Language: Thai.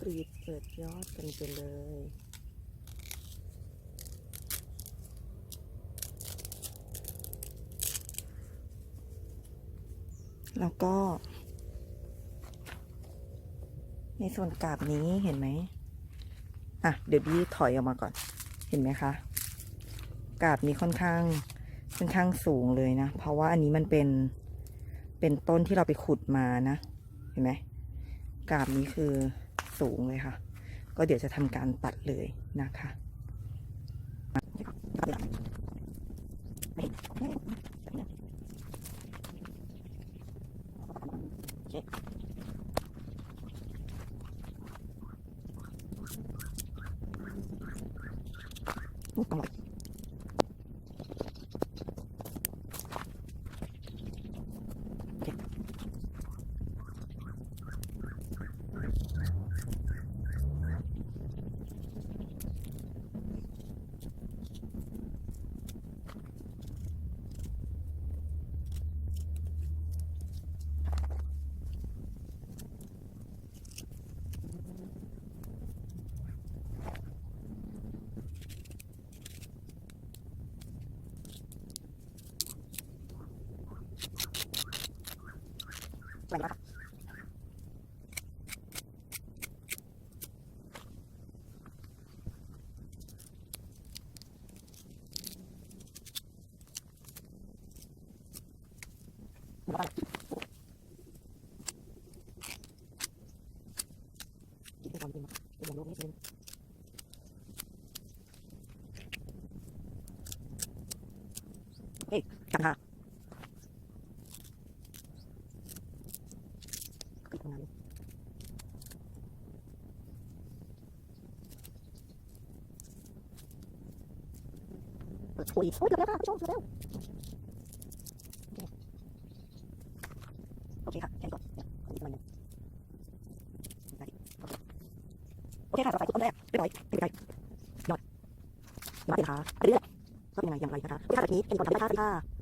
กรีบเปิดยอดกันไปเลยแล้วก็ ในส่วนกาบนี้เห็นไหมอะ เดี๋ยวดีถอยออกมาก่อน เห็นไหมคะ กาบนี้ค่อนข้างค่อนข้างสูงเลยนะ เพราะว่าอันนี้มันเป็นเป็นต้นที่เราไปขุดมานะ เห็นไหมกาบนี้คือ สูงเลยค่ะ ก็เดี๋ยวจะทำการตัดเลยนะคะ เฮ้ยจัง ค่ะเปิดคุยโอ้ยเกือบแล้วค่ะผู้ชมเกือบแล้วโอเคค่ะแค่นี้ก่อนขออีกหน่อยหนึงโอเคค่ะต่อไปต้นแรกเรียบร้อยเป็นไงยอดมาเป็นขาไปเรื่อยๆก็เป็นยังไงอย่างไรนะคะโอเคค่ะแบบนี้เป็นก่อนทำได้ค่ะสวัสดีค่ะ